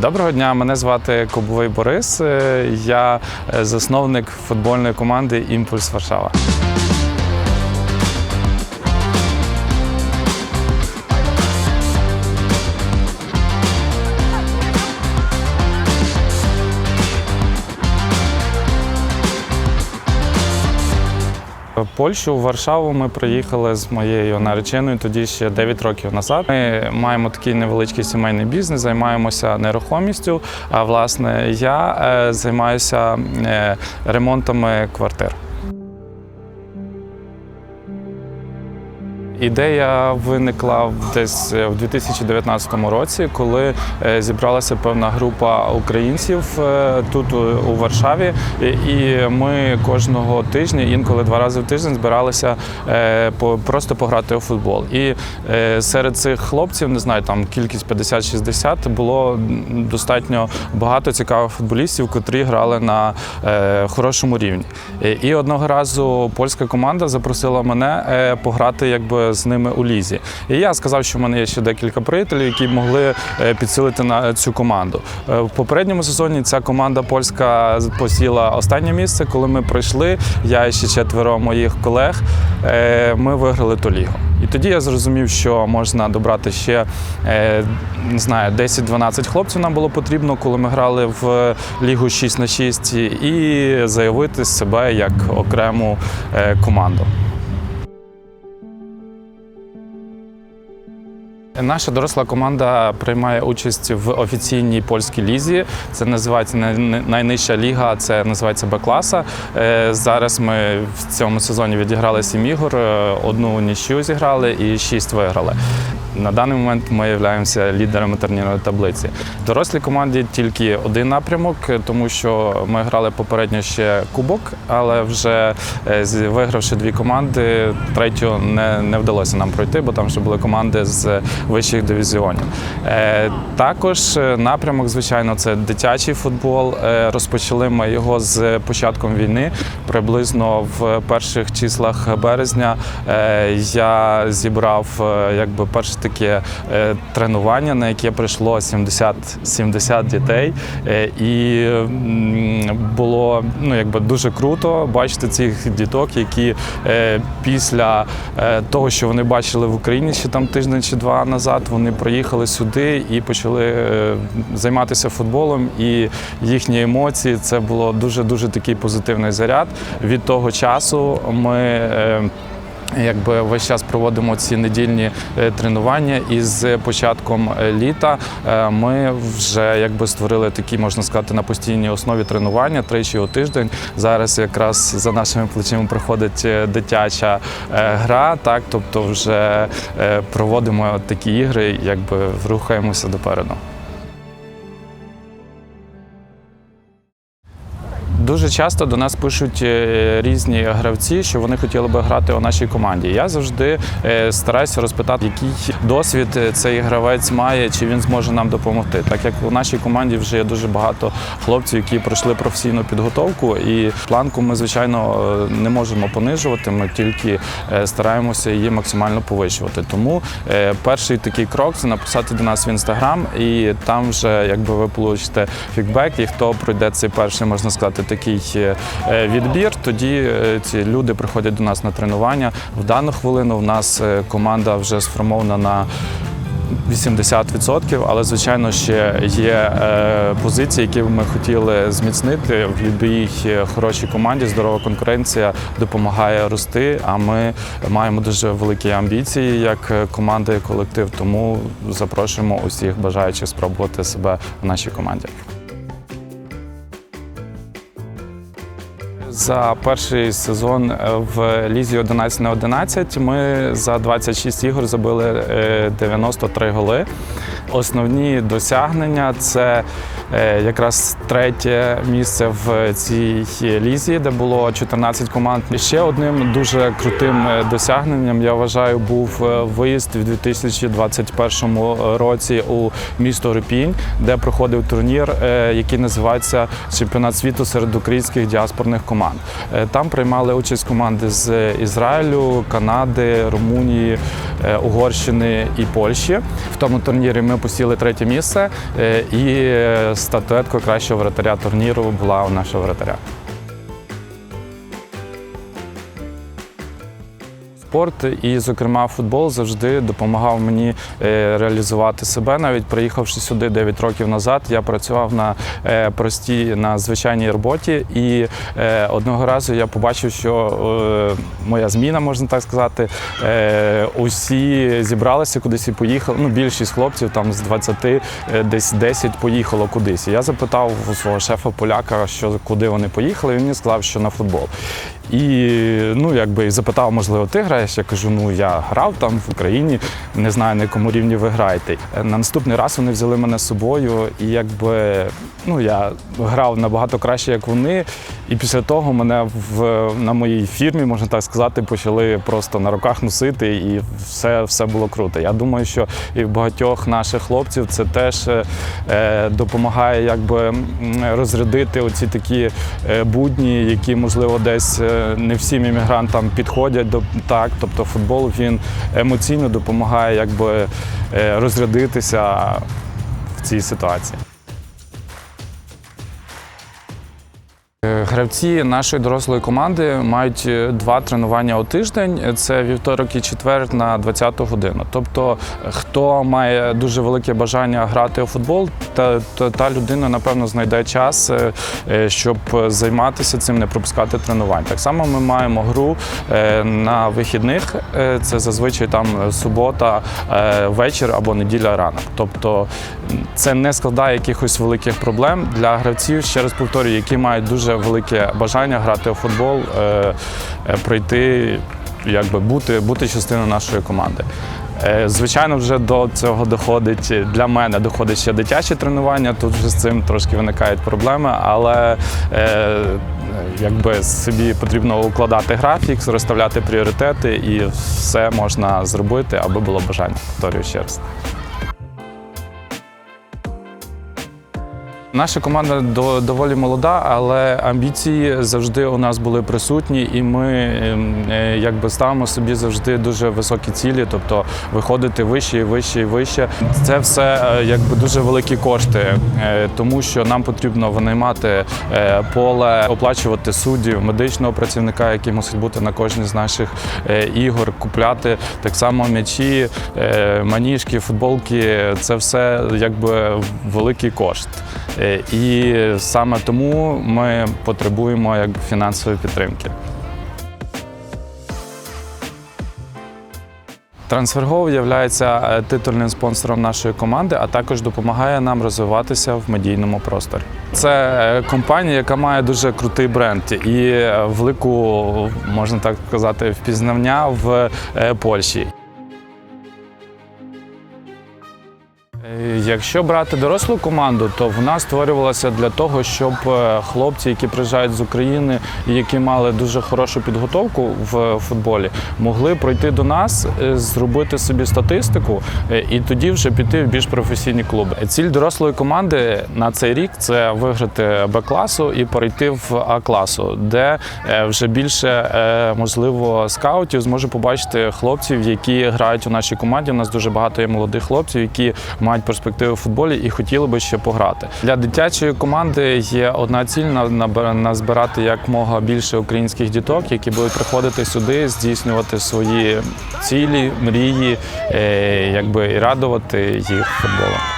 Доброго дня, мене звати Кобовий Борис. Е, Я е, засновник футбольної команди Імпульс Варшава. Польщу, в Варшаву ми приїхали з моєю нареченою тоді ще 9 років назад. Ми маємо такий невеличкий сімейний бізнес, займаємося нерухомістю. А власне я е, займаюся е, ремонтами квартир. Ідея виникла десь в 2019 році, коли е, зібралася певна група українців е, тут у- Варшаві, І- ми кожного тижня, інколи два рази в тиждень, збиралися е, просто пограти у футбол. І е, серед цих хлопців, не знаю, там кількість 50-60, було достатньо багато цікавих футболістів, котрі грали на е, хорошому рівні. І- одного разу польська команда запросила мене е, пограти якби з ними у лізі. І я сказав, що в мене є ще декілька приятелів, які могли е, підсилити на цю команду. Е, В попередньому сезоні ця команда польська посіла останнє місце. Коли ми пройшли, я і ще четверо моїх колег, е, ми виграли ту лігу. І тоді я зрозумів, що можна добрати ще не знаю, 10-12 хлопців нам було потрібно, коли ми грали в лігу 6 на 6 і заявити себе як окрему команду. Наша доросла команда приймає участь в офіційній польській лізі. Це називається най- най- найнижча ліга, це називається Б-класа. Е, Зараз ми в цьому сезоні відіграли сім ігор, е, одну нічю зіграли і шість виграли. На даний момент ми являємося лідерами турнірної таблиці. В дорослій команді тільки один напрямок, тому що ми грали попередньо ще кубок, але вже е, вигравши дві команди, третю не, не вдалося нам пройти, бо там ще були команди з вищих дивізіонів. Е, Також е, напрямок, звичайно, це дитячий футбол. Е, Розпочали ми його з початком війни. Приблизно в перших числах березня я зібрав якби перше таке тренування, на яке прийшло 70, 70 дітей. І було ну, якби дуже круто бачити цих діток, які після того, що вони бачили в Україні ще там тиждень чи два назад, вони приїхали сюди і почали е, займатися футболом. І їхні емоції це було дуже дуже такий позитивний заряд. Від того часу ми. Якби весь час проводимо ці недільні е, тренування, і з початком е, літа е, ми вже якби створили такі, можна сказати, на постійній основі тренування тричі у тиждень. Зараз якраз за нашими плечима проходить дитяча гра, так тобто вже проводимо такі ігри, якби рухаємося допереду. Дуже часто до нас пишуть е, різні гравці, що вони хотіли би грати у нашій команді. Я завжди е, стараюся розпитати, який досвід е, цей гравець має, чи він зможе нам допомогти. Так як у нашій команді вже є дуже багато хлопців, які пройшли професійну підготовку, і планку ми, звичайно, не можемо понижувати. Ми тільки стараємося її максимально повищувати. Тому перший такий крок це написати до нас в інстаграм, і там вже якби ви получите фідбек, і хто пройде цей перший, можна сказати, такий е, відбір, тоді е, ці люди приходять до нас на тренування. В дану хвилину в нас е, команда вже сформована на 80%, але звичайно ще є е, позиції, які ми хотіли зміцнити в будь-якій е, хорошій команді. Здорова конкуренція допомагає рости. А ми маємо дуже великі амбіції як е, команда і колектив. Тому запрошуємо усіх бажаючих спробувати себе в нашій команді. За перший сезон е, в лізі 11 на 11 ми за 26 ігор забили е, 93 голи. Основні досягнення це е, якраз третє місце в цій лізі, де було 14 команд. І ще одним дуже крутим е, досягненням я вважаю був е, виїзд в 2021 році у місто Рипінь, де проходив турнір, який називається Чемпіонат світу серед українських діаспорних команд. Там приймали участь команди з Ізраїлю, Канади, Румунії, Угорщини і Польщі. В тому турнірі ми посіли третє місце, е, і е, статуетка кращого вратаря турніру була у нашого вратаря. Спорт і, зокрема, футбол завжди допомагав мені е, реалізувати себе. Навіть приїхавши сюди 9 років назад, я працював на е, простій, на звичайній роботі, і е, одного разу я побачив, що моя зміна, можна так сказати, усі зібралися кудись і поїхали. Ну, більшість хлопців там з 20, е, десь 10 поїхало кудись. Я запитав у свого шефа поляка, що куди вони поїхали. і Він мені сказав, що на футбол. І ну, якби запитав, можливо, ти граєш? Я кажу, ну я грав там в Україні, не знаю на якому рівні ви граєте. На наступний раз вони взяли мене з собою, і якби ну я грав набагато краще, як вони. І після того мене в на моїй фірмі, можна так сказати, почали просто на руках носити, і все, все було круто. Я думаю, що і в багатьох наших хлопців це теж е, допомагає якби розрядити оці такі е, будні, які можливо десь е, не всім іммігрантам підходять до так. Тобто футбол він емоційно допомагає якби е, розрядитися в цій ситуації. Е, Гравці нашої дорослої команди мають е, два тренування у тиждень. Це вівторок і четвер на 20-ту годину. Тобто, хто має дуже велике бажання грати у футбол, та, та, та людина напевно знайде час, е, е, щоб займатися цим, не пропускати тренувань. Так само ми маємо гру е, на вихідних. Це зазвичай там субота, вечір або неділя ранок. Тобто це не складає якихось великих проблем для гравців. Ще раз повторюю, які мають дуже велике бажання грати у футбол, прийти, якби бути, бути частиною нашої команди. Е, Звичайно, вже до цього доходить для мене доходить ще дитяче тренування. Тут вже з цим трошки виникають проблеми, але е, якби собі потрібно укладати графік, розставляти пріоритети, і все можна зробити, аби було бажання. Повторюю ще раз. Наша команда до- доволі молода, але амбіції завжди у нас були присутні, і ми ем, е, якби ставимо собі завжди дуже високі цілі, тобто виходити вище і вище і вище. Це все е, якби дуже великі кошти, е, тому що нам потрібно винаймати поле, оплачувати суддів, медичного працівника, який мусить бути на кожній з наших ігор, купляти так само м'ячі, маніжки, футболки. Це все якби великий кошт. Е, І саме тому ми потребуємо як фінансової підтримки. Трансфергов є титульним спонсором нашої команди, а також допомагає нам розвиватися в медійному просторі. Це е, компанія, яка має дуже крутий бренд і е, велику, можна так сказати, впізнання в е, Польщі. Якщо брати дорослу команду, то вона створювалася для того, щоб е, хлопці, які приїжджають з України і які мали дуже хорошу підготовку в футболі, могли пройти до нас, е, зробити собі статистику е, і тоді вже піти в більш професійні клуби. Ціль дорослої команди на цей рік це виграти Б-класу і перейти в А-класу, де е, вже більше можливо скаутів зможе побачити хлопців, які грають у нашій команді. У нас дуже багато є молодих хлопців, які мають перспективи в футболі і хотіли би ще пограти. Для дитячої команди є одна ціль назбирати якмога більше українських діток, які будуть приходити сюди, здійснювати свої цілі, мрії, е, якби і радувати їх футболом.